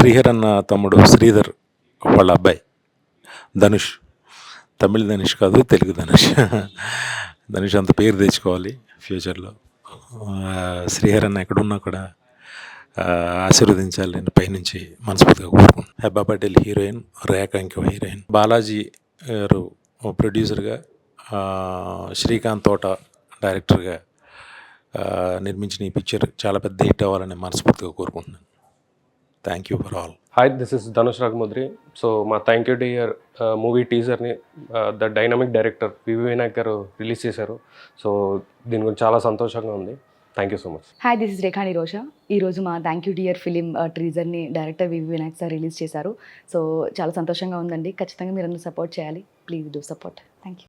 శ్రీహర్ అన్న తమ్ముడు శ్రీధర్ వాళ్ళ అబ్బాయి ధనుష్. తమిళ ధనుష్ కాదు తెలుగు ధనుష్. ధనుష్ అంత పేరు తెచ్చుకోవాలి ఫ్యూచర్లో. శ్రీహర్ అన్న ఎక్కడున్నా కూడా ఆశీర్వదించాలి నేను పైనుంచి మనస్ఫూర్తిగా కోరుకున్నాను హెబ్బా పటేల్ హీరోయిన్ రేఖ హీరోయిన్. బాలాజీ గారు ప్రొడ్యూసర్గా శ్రీకాంత్ తోట డైరెక్టర్గా నిర్మించిన ఈ పిక్చర్ చాలా పెద్ద హిట్ అవ్వాలని మనస్ఫూర్తిగా కోరుకుంటున్నాను. Thank you for all hi this is Dhanush Ragamudri so మా thank you dear movie టీజర్ని the dynamic director V V Vinayak గారు రిలీజ్ చేశారు. సో దీని గురించి చాలా సంతోషంగా ఉంది. Thank you so much hi this is Rekhani Rosha ఈరోజు మా thank you dear film ట్రీజర్ని director V V Vinayak sir release చేశారు. సో చాలా సంతోషంగా ఉందండి. ఖచ్చితంగా మీరు అందరూ సపోర్ట్ చేయాలి. Please do support thank you